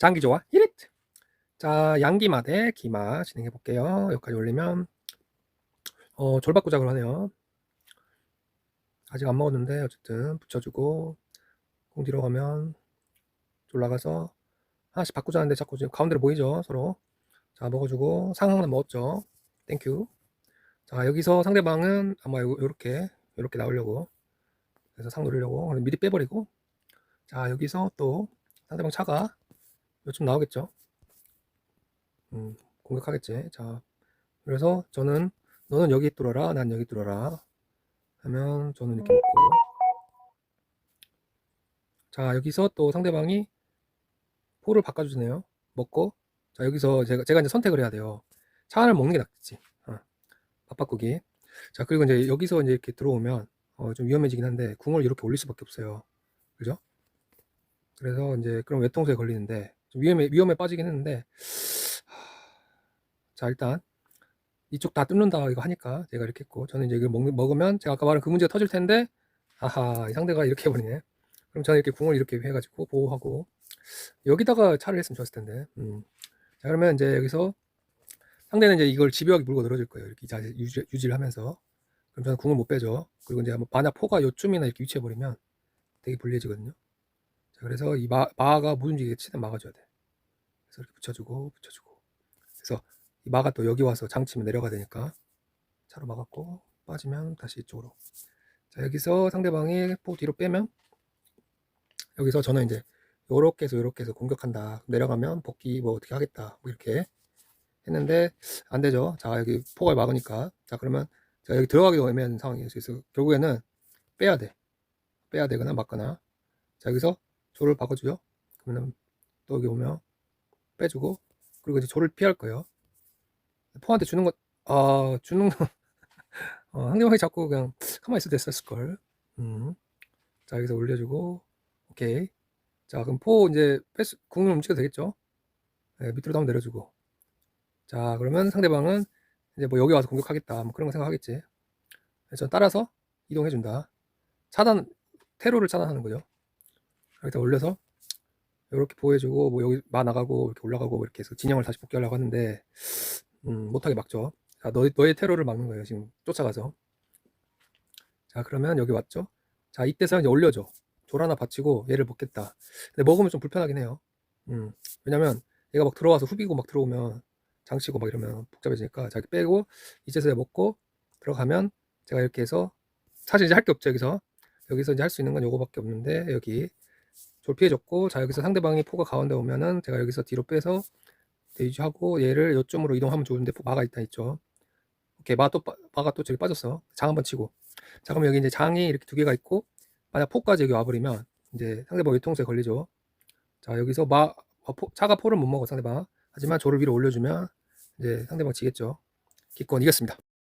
장기 좋아 히릿. 자 양기마 대 기마 진행해 볼게요. 여기까지 올리면 어 졸바꾸작을 하네요. 아직 안 먹었는데 어쨌든 붙여주고 공 뒤로 가면 올라가서 하나씩 바꾸자는데 자꾸 지금 가운데로 모이죠 서로. 자 먹어주고 상 하나 먹었죠. 땡큐 자 여기서 상대방은 아마 요, 요렇게 요렇게 나오려고. 그래서 상 노리려고. 미리 빼버리고. 자 여기서 또 상대방 차가 요쯤 나오겠죠? 음, 공격하겠지. 자 그래서 저는 너는 여기 뚫어라 난 여기 뚫어라 하면 저는 이렇게 먹고. 자 여기서 또 상대방이 포를 바꿔주네요. 먹고. 자 여기서 제가 제가 이제 선택을 해야 돼요. 차를 먹는 게 낫겠지. 어, 밥바꾸기. 자 그리고 이제 여기서 이제 이렇게 들어오면 어, 좀 위험해지긴 한데 궁을 이렇게 올릴 수밖에 없어요. 그죠? 그래서 이제 그럼 외통수에 걸리는데 좀 위험에 위험에 빠지긴 했는데 자 일단 이쪽 다 뚫는다 이거 하니까 제가 이렇게 했고 저는 이제 이걸 먹, 먹으면 제가 아까 말한 그 문제가 터질 텐데 아하 이 상대가 이렇게 해버리네. 그럼 저는 이렇게 궁을 이렇게 해가지고 보호하고 여기다가 차를 했으면 좋았을 텐데 음. 자 그러면 이제 여기서 상대는 이제 이걸 집요하게 물고 늘어질 거예요. 이렇게 유지, 유지를 하면서. 그럼 저는 궁을 못 빼죠. 그리고 이제 만약 포가 요쯤이나 이렇게 위치해 버리면 되게 불리해지거든요. 자 그래서 이 마, 마가 못 움직이게 막아줘야 돼. 그래서 이렇게 붙여주고 붙여주고. 그래서 이 마가 또 여기 와서 장치면 내려가야 되니까 차로 막았고 빠지면 다시 이쪽으로. 자 여기서 상대방이 포 뒤로 빼면 여기서 저는 이제 요렇게 해서 요렇게 해서 공격한다. 내려가면 복귀 뭐 어떻게 하겠다. 뭐 이렇게 했는데 안 되죠. 자 여기 포가 막으니까. 자 그러면 제가 여기 들어가기도 애매한 상황이에요 그래서 결국에는 빼야 돼. 빼야 되거나 막거나. 자 여기서 조를 바꿔주죠 그러면 또 여기 오면 빼주고 그리고 이제 조를 피할 거예요 포한테 주는 것, 아, 주는 거, 어, 상대방이 자꾸 그냥 가만히 있어도 됐었을걸. 음. 자, 여기서 올려주고, 오케이. 자, 그럼 포 이제 패스, 궁을 움직여도 되겠죠? 네, 밑으로 한번 내려주고. 자, 그러면 상대방은 이제 뭐 여기 와서 공격하겠다. 뭐 그런 거 생각하겠지. 그래서 따라서 이동해준다. 차단, 테러를 차단하는 거죠. 여기다 올려서 이렇게 보여주고, 뭐 여기 마 나가고, 이렇게 올라가고, 이렇게 해서 진영을 다시 복귀하려고 하는데, 음, 못하게 막죠. 자, 너, 너의 테러를 막는 거예요. 지금 쫓아가서. 자, 그러면 여기 왔죠. 자, 이때서 이제 올려줘. 졸 하나 받치고 얘를 먹겠다. 근데 먹으면 좀 불편하긴 해요. 음, 왜냐면 얘가 막 들어와서 후비고 막 들어오면 장치고 막 이러면 복잡해지니까 자, 이렇게 빼고 이제서야 먹고 들어가면 제가 이렇게 해서 사실 이제 할 게 없죠. 여기서. 여기서 이제 할 수 있는 건 요거밖에 없는데 여기 졸 피해줬고 자 여기서 상대방이 포가 가운데 오면은 제가 여기서 뒤로 빼서 유지하고 얘를 요점으로 이동하면 좋은데 마가 일단 있죠. 오케이 마또 마가 또 저기 빠졌어. 장 한번 치고. 자 그럼 여기 이제 장이 이렇게 두 개가 있고 만약 포까지 여기 와버리면 이제 상대방 외통수에 걸리죠. 자 여기서 마 어, 포, 차가 포를 못 먹어 상대방. 하지만 조를 위로 올려주면 이제 상대방 지겠죠. 기권 이겼습니다.